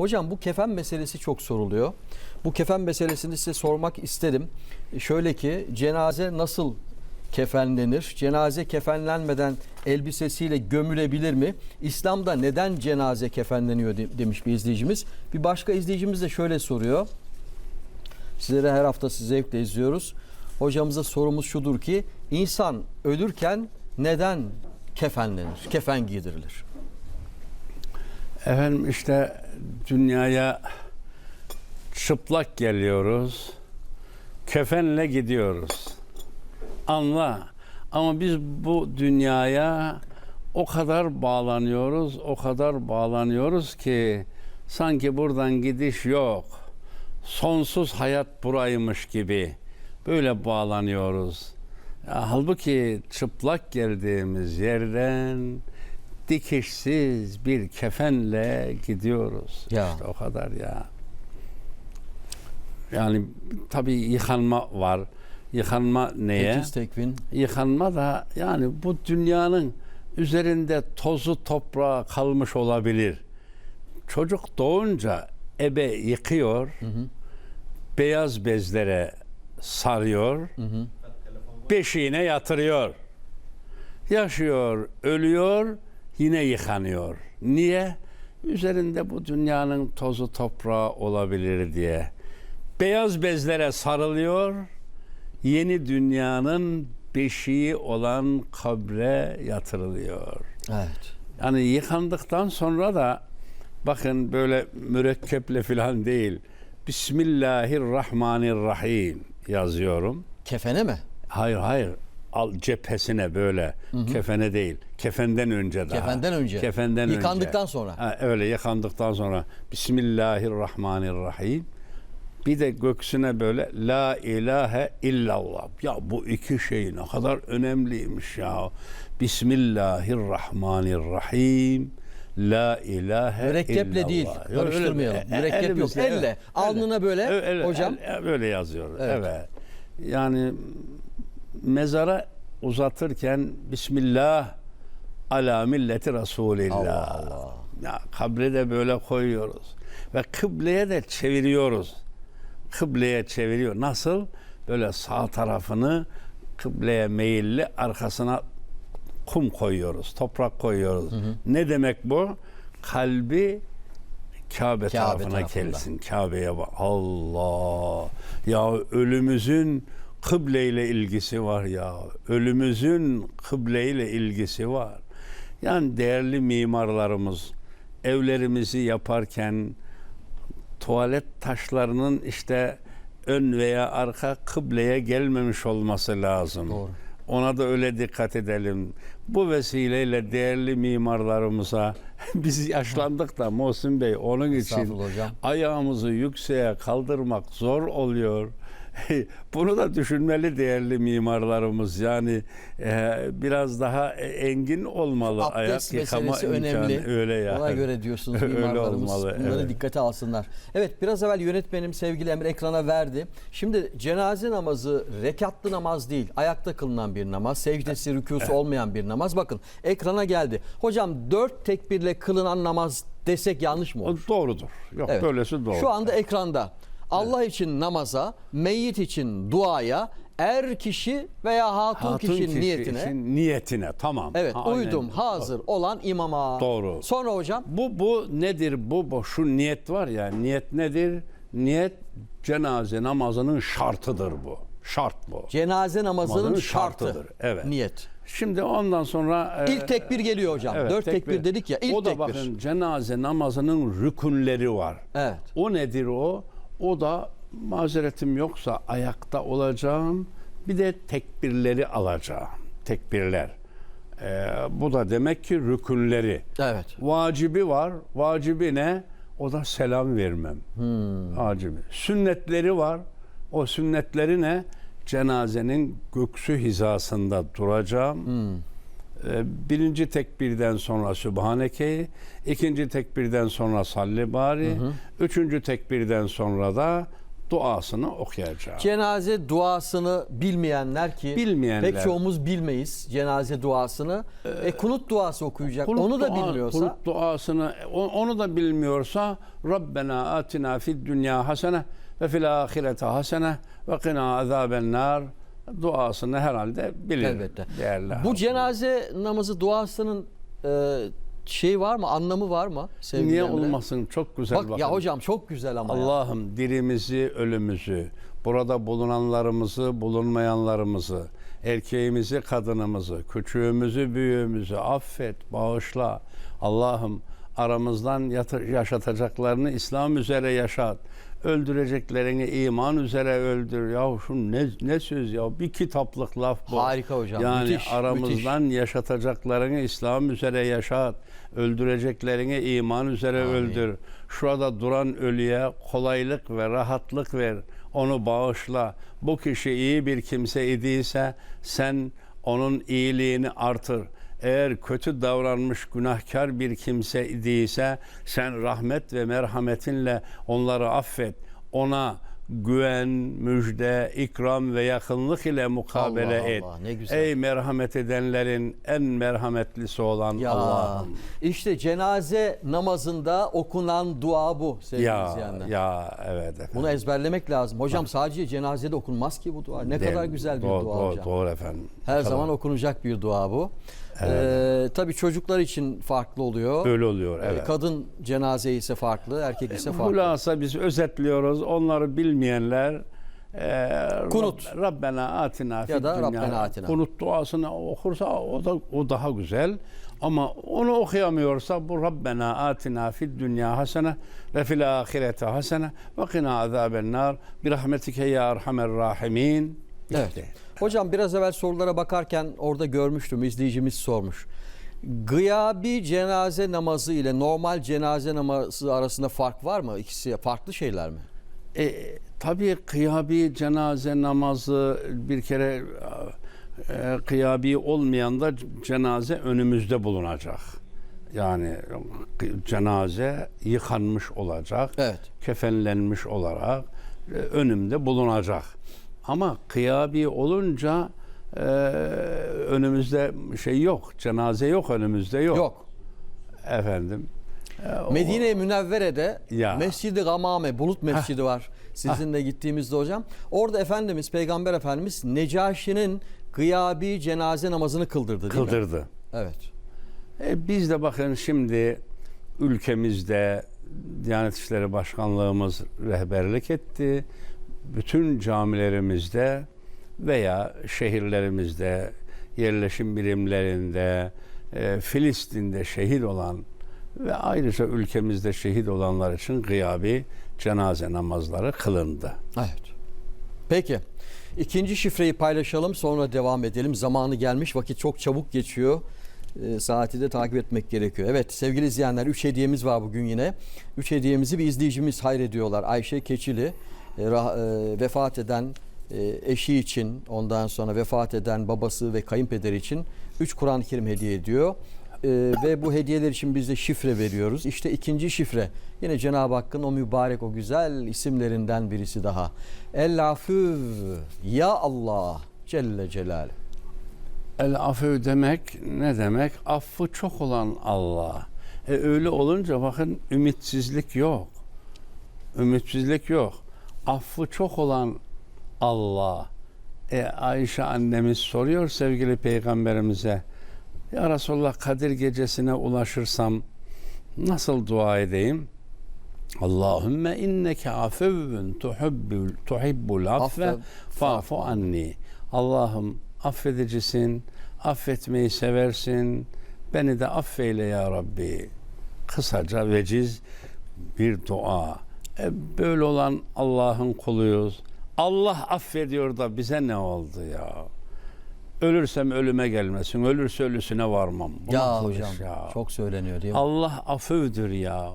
Hocam bu kefen meselesi çok soruluyor. Bu kefen meselesini size sormak isterim. Şöyle ki cenaze nasıl kefenlenir? Cenaze kefenlenmeden elbisesiyle gömülebilir mi? İslam'da neden cenaze kefenleniyor de- demiş bir izleyicimiz. Bir başka izleyicimiz de şöyle soruyor. Sizlere her hafta zevkle izliyoruz. Hocamıza sorumuz şudur ki insan ölürken neden kefenlenir? Kefen giydirilir. Efendim işte dünyaya çıplak geliyoruz. Kefenle gidiyoruz. Anla. Ama biz bu dünyaya o kadar bağlanıyoruz, o kadar bağlanıyoruz ki sanki buradan gidiş yok. Sonsuz hayat buraymış gibi böyle bağlanıyoruz. Halbuki çıplak geldiğimiz yerden dikişsiz bir kefenle gidiyoruz. Ya. İşte o kadar ya. Yani tabii yıkanma var. Yıkanma neye? Tekiz tekvin. Yıkanma da yani bu dünyanın üzerinde tozu toprağı kalmış olabilir. Çocuk doğunca ebe yıkıyor, beyaz bezlere sarıyor, beşiğine yatırıyor. Yaşıyor, ölüyor, yine yıkanıyor. Niye? Üzerinde bu dünyanın tozu toprağı olabilir diye. Beyaz bezlere sarılıyor, yeni dünyanın beşiği olan kabre yatırılıyor. Evet. Yani yıkandıktan sonra da bakın böyle mürekkeple falan değil. Bismillahirrahmanirrahim yazıyorum. Kefene mi? Hayır hayır. Al cephesine böyle. Kefene değil. Kefenden önce daha. Kefenden önce. Kefenden Yıkandıktan önce. sonra. Ha, öyle yıkandıktan sonra. Bismillahirrahmanirrahim. Bir de göksüne böyle la ilahe illallah. Ya bu iki şey ne kadar önemliymiş ya. Bismillahirrahmanirrahim. La ilahe Mürekkeple illallah. değil. Karıştırmayalım. öyle- Mürekkep yok. Elle. evet. Alnına böyle, Öyle, hocam. el- böyle yazıyor. Evet. Evet. Yani mezara uzatırken Bismillah ala milleti Resulillah. Allah Allah. Ya kabre de böyle koyuyoruz. Ve kıbleye de çeviriyoruz. Kıbleye çeviriyor. Nasıl? Böyle sağ tarafını kıbleye meyilli arkasına kum koyuyoruz. Toprak koyuyoruz. Ne demek bu? Kalbi Kabe, tarafına tarafında. gelsin. Kabe'ye bak. Allah. Ya ölümüzün kıbleyle ilgisi var ya. Ölümüzün kıbleyle ilgisi var. Yani değerli mimarlarımız evlerimizi yaparken tuvalet taşlarının işte ön veya arka kıbleye gelmemiş olması lazım. Doğru. Ona da öyle dikkat edelim. Bu vesileyle değerli mimarlarımıza biz yaşlandık da Muhsin Bey onun için hocam. ayağımızı yükseğe kaldırmak zor oluyor. Bunu da düşünmeli değerli mimarlarımız. Yani e, biraz daha e, engin olmalı Abdest ayak yıkama meselesi imkanı. önemli. Öyle ya. Ona göre diyorsunuz Öyle mimarlarımız. olmalı, Bunları evet. dikkate alsınlar. Evet biraz evvel yönetmenim sevgili Emre ekrana verdi. Şimdi cenaze namazı rekatlı namaz değil. Ayakta kılınan bir namaz. Secdesi, rükûsu olmayan bir namaz. Bakın ekrana geldi. Hocam dört tekbirle kılınan namaz desek yanlış mı olur? doğrudur. Yok Evet. böylesi doğru. Şu anda ekranda Allah için namaza, meyyit için duaya, er kişi veya hatun, Hatun kişinin kişi niyetine için niyetine tamam. evet Ha, aynen. uydum hazır olan imama. Doğru. Sonra hocam Bu bu nedir bu, bu şu niyet var ya niyet nedir? Niyet cenaze namazının şartıdır bu. Şart bu. cenaze namazının Namazının şartı. şartıdır, evet. Niyet. Şimdi ondan sonra e, İlk tekbir geliyor hocam. evet, Dört tekbir. dedik ya ilk o da tekbir. bakın cenaze namazının rükünleri var. Evet. O nedir o? O da mazeretim yoksa ayakta olacağım. Bir de tekbirleri alacağım. Tekbirler. Ee, bu da demek ki rükünleri. Evet. Vacibi var. Vacibi ne? O da selam vermem. Hmm. Vacibi. Sünnetleri var. O sünnetleri ne? Cenazenin göksü hizasında duracağım. Hmm. Ee, Birinci tekbirden sonra Sübhaneke'yi, ikinci tekbirden sonra Salli Bari, üçüncü tekbirden sonra da duasını okuyacağım. Cenaze duasını bilmeyenler ki Bilmeyenler. pek çoğumuz bilmeyiz cenaze duasını. e kunut duası okuyacak. Kunut Onu da dua- bilmiyorsa kunut duasını onu da bilmiyorsa Rabbena atina fid dünya hasene ve fil ahirete hasene ve qina azaben nar duasını herhalde bilir. elbette. Değerli Bu cenaze namazı duasının e, şey var mı? Anlamı var mı? sevgili Niye Emre? olmasın çok güzel Bak bakın. ya hocam çok güzel ama ya. Allah'ım dirimizi, ölümüzü, burada bulunanlarımızı, bulunmayanlarımızı, erkeğimizi, kadınımızı, küçüğümüzü, büyüğümüzü affet, bağışla. Allah'ım aramızdan yaşatacaklarını İslam üzere yaşat. Öldüreceklerini iman üzere öldür. Ya şu ne, ne söz ya? Bir kitaplık laf bu. Harika hocam, Yani müthiş, aramızdan yaşatacaklarını İslam üzere yaşat. Öldüreceklerini iman üzere Amin. öldür. Şurada duran ölüye kolaylık ve rahatlık ver. Onu bağışla. Bu kişi iyi bir kimse idiyse sen onun iyiliğini artır. Eğer kötü davranmış günahkar bir kimse idiyse sen rahmet ve merhametinle onları affet. Ona güven, müjde, ikram ve yakınlık ile mukabele Allah et. Allah, ne güzel. Ey merhamet edenlerin en merhametlisi olan Ya Allah'ım. işte cenaze namazında okunan dua bu sevgili Ya, izleyenler. ya evet efendim. Bunu ezberlemek lazım. Hocam sadece cenazede okunmaz ki bu dua. Ne Değil kadar güzel bir doğru, dua doğru, hocam. Doğru efendim. Her kadar zaman okunacak bir dua bu. Ee, tabii çocuklar için farklı oluyor. öyle oluyor. Ee, Evet. Kadın cenaze ise farklı, erkek ise farklı. Hulasa biz özetliyoruz. Onları bilmeyenler e, Kunut. Rab- Rabbena atina fid da dünya. Rabbena atina. Kunut duasını okursa o da o daha güzel. Ama onu okuyamıyorsa bu Rabbena atina fid dünya hasene ve fil ahirete hasene ve qina azaben nar bi rahmetike ya erhamer rahimin. Evet. İşte. Hocam biraz evvel sorulara bakarken orada görmüştüm izleyicimiz sormuş. Gıyabi cenaze namazı ile normal cenaze namazı arasında fark var mı? İkisi farklı şeyler mi? E, tabii kıyabi cenaze namazı bir kere e, kıyabi olmayan da cenaze önümüzde bulunacak. Yani cenaze yıkanmış olacak, Evet. kefenlenmiş olarak e, önümde bulunacak. Ama kıyabi olunca e, önümüzde şey yok, cenaze yok önümüzde yok. Yok. Efendim. E, Medine-i Münevvere'de Ya. Mescid-i Gamame, Bulut Mescidi var. Sizinle gittiğimizde hocam. Orada Efendimiz, Peygamber Efendimiz Necaşi'nin gıyabi cenaze namazını kıldırdı değil mi? kıldırdı. Evet. E, biz de bakın şimdi ülkemizde Diyanet İşleri Başkanlığımız rehberlik etti. Bütün camilerimizde veya şehirlerimizde, yerleşim birimlerinde, e, Filistin'de şehit olan ve ayrıca ülkemizde şehit olanlar için gıyabi cenaze namazları kılındı. Evet. Peki. İkinci şifreyi paylaşalım sonra devam edelim. Zamanı gelmiş. Vakit çok çabuk geçiyor. E, saati de takip etmek gerekiyor. Evet sevgili izleyenler 3 hediyemiz var bugün yine. 3 hediyemizi bir izleyicimiz hayrediyorlar. Ayşe Keçili e, e, vefat eden e, eşi için ondan sonra vefat eden babası ve kayınpederi için 3 Kur'an-ı Kerim hediye ediyor. E, ve bu hediyeler için biz de şifre veriyoruz. İşte ikinci şifre. Yine Cenab-ı Hakk'ın o mübarek o güzel isimlerinden birisi daha. El Afüv Ya Allah Celle Celaluhu. El afü demek ne demek? Affı çok olan Allah. E öyle olunca bakın ümitsizlik yok. Ümitsizlik yok. Affı çok olan Allah. E Ayşe annemiz soruyor sevgili peygamberimize. Ya Resulallah Kadir gecesine ulaşırsam nasıl dua edeyim? Allahümme inneke afevvün tuhibbul, tuhibbul affe fa'fu anni. Allah'ım affedicisin, affetmeyi seversin. Beni de affeyle ya Rabbi. Kısaca veciz bir dua. E, böyle olan Allah'ın kuluyuz. Allah affediyor da bize ne oldu ya? Ölürsem ölüme gelmesin. Ölürse ölüsüne varmam. Bu Ya hocam ya? çok söyleniyor mi? Allah afövdür ya.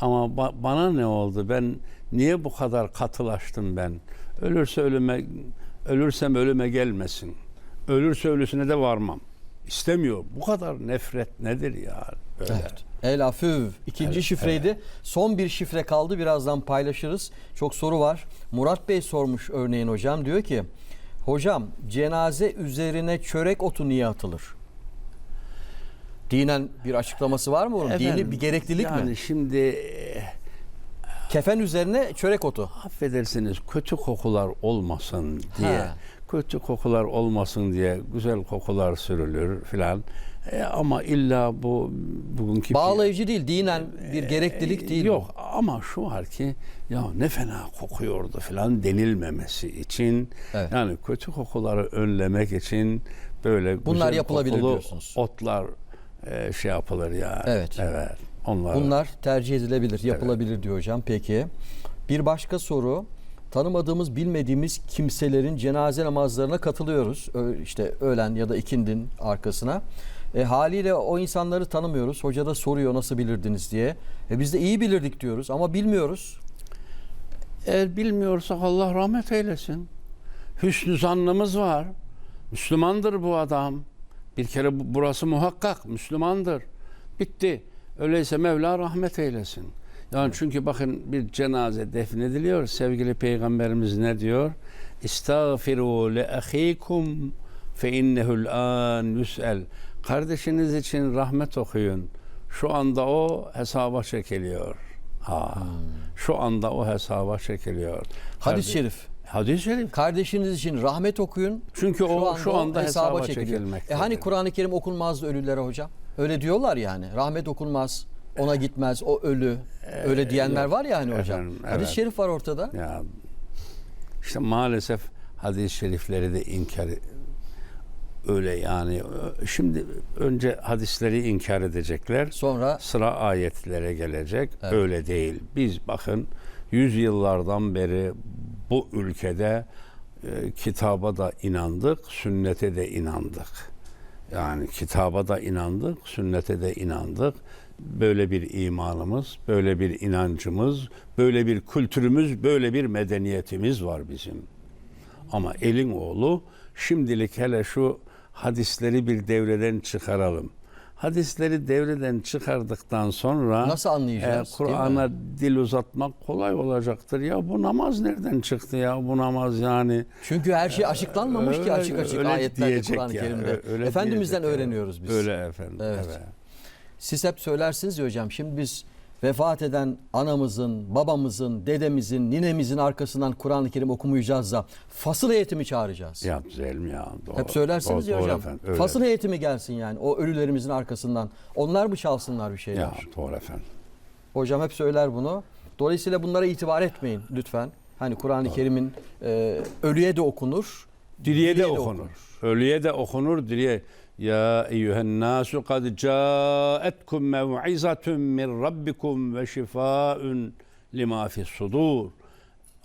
Ama ba- bana ne oldu? Ben niye bu kadar katılaştım ben? Ölürse ölüme ölürsem ölüme gelmesin. Ölürse ölüsüne de varmam. İstemiyor. Bu kadar nefret nedir ya? Böyle. Evet. El afüv. İkinci Evet, şifreydi. Son bir şifre kaldı. Birazdan paylaşırız. Çok soru var. Murat Bey sormuş örneğin hocam. Diyor ki hocam cenaze üzerine çörek otu niye atılır? Dinen bir açıklaması var mı? Dini Efendim, bir gereklilik yani mi? şimdi e, Kefen üzerine çörek otu. affedersiniz kötü kokular olmasın diye Ha. kötü kokular olmasın diye güzel kokular sürülür filan. E, ama illa bu bugünkü Bağlayıcı değil. Dinen bir gereklilik değil. bu. Yok ama şu var ki ya ne fena kokuyordu filan denilmemesi için Evet. yani kötü kokuları önlemek için böyle Bunlar güzel yapılabilir kokulu diyorsunuz. Otlar e, şey yapılır ya. Evet. Evet. Onlar Bunlar tercih edilebilir, yapılabilir diyor hocam. Peki. Bir başka soru. Tanımadığımız, bilmediğimiz kimselerin cenaze namazlarına katılıyoruz. İşte öğlen ya da ikindin arkasına. E, haliyle o insanları tanımıyoruz. Hoca da soruyor nasıl bilirdiniz diye. E, biz de iyi bilirdik diyoruz ama bilmiyoruz. Eğer bilmiyorsak Allah rahmet eylesin. Hüsnü zannımız var. Müslümandır bu adam. Bir kere bu- burası muhakkak Müslümandır. Bitti. Öyleyse Mevla rahmet eylesin. Yani çünkü bakın bir cenaze defnediliyor. Sevgili Peygamberimiz ne diyor? İstağfiru le ahikum fe innehu'l an yus'el. Kardeşiniz için rahmet okuyun. Şu anda o hesaba çekiliyor. Ha. Şu anda o hesaba çekiliyor. Hadis-i şerif. Hadis-i şerif. Kardeşiniz için rahmet okuyun. Çünkü o şu anda hesaba, çekiliyor. çekilmektedir. E hani Kur'an-ı Kerim okunmazdı ölülere hocam? Öyle diyorlar yani. Rahmet okunmaz. Ona gitmez. O ölü. Öyle diyenler yok. var ya hani hocam. Efendim, Hadis-i şerif var ortada. Ya işte maalesef hadis-i şerifleri de inkar öyle yani. Şimdi önce hadisleri inkar edecekler. Sonra Sıra ayetlere gelecek. Evet. Öyle değil. Biz bakın yüzyıllardan beri bu ülkede e, kitaba da inandık, sünnete de inandık. Yani kitaba da inandık, sünnete de inandık. Böyle bir imanımız, böyle bir inancımız, böyle bir kültürümüz, böyle bir medeniyetimiz var bizim. Ama elin oğlu şimdilik hele şu hadisleri bir devreden çıkaralım. Hadisleri devreden çıkardıktan sonra Nasıl anlayacağız, e? Kur'an'a dil uzatmak kolay olacaktır. Ya bu namaz nereden çıktı ya bu namaz yani. Çünkü her şey açıklanmamış ki Öyle- açık açık öyle ayetlerde Kur'an-ı Kerim'de. öyle Efendimizden öğreniyoruz biz. Öyle efendim. Evet. evet. Siz hep söylersiniz ya hocam. Şimdi biz vefat eden anamızın, babamızın, dedemizin, ninemizin arkasından Kur'an-ı Kerim okumayacağız da fasıl heyeti mi çağıracağız? Ya güzel mi ya? Doğru. Hep söylersiniz Doğru- ya doğru hocam. efendim, öyle. Fasıl heyeti mi gelsin yani o ölülerimizin arkasından? Onlar mı çalsınlar bir şeyler? Ya doğru efendim. Hocam hep söyler bunu. Dolayısıyla bunlara itibar etmeyin lütfen. Hani Kur'an-ı Kerim'in e, ölüye de okunur. Diriye de de okunur. okunur. Ölüye de okunur. Diriye ya eyyühen nasu kad caetkum mev'izatun min rabbikum ve şifaun lima fis sudur.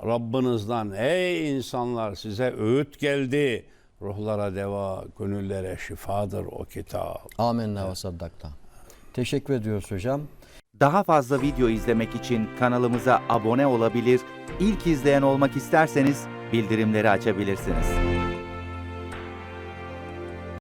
Rabbinizden ey insanlar size öğüt geldi. Ruhlara deva, gönüllere şifadır o kitap. Amenna ve saddakta. Teşekkür ediyoruz hocam. Daha fazla video izlemek için kanalımıza abone olabilir, ilk izleyen olmak isterseniz bildirimleri açabilirsiniz.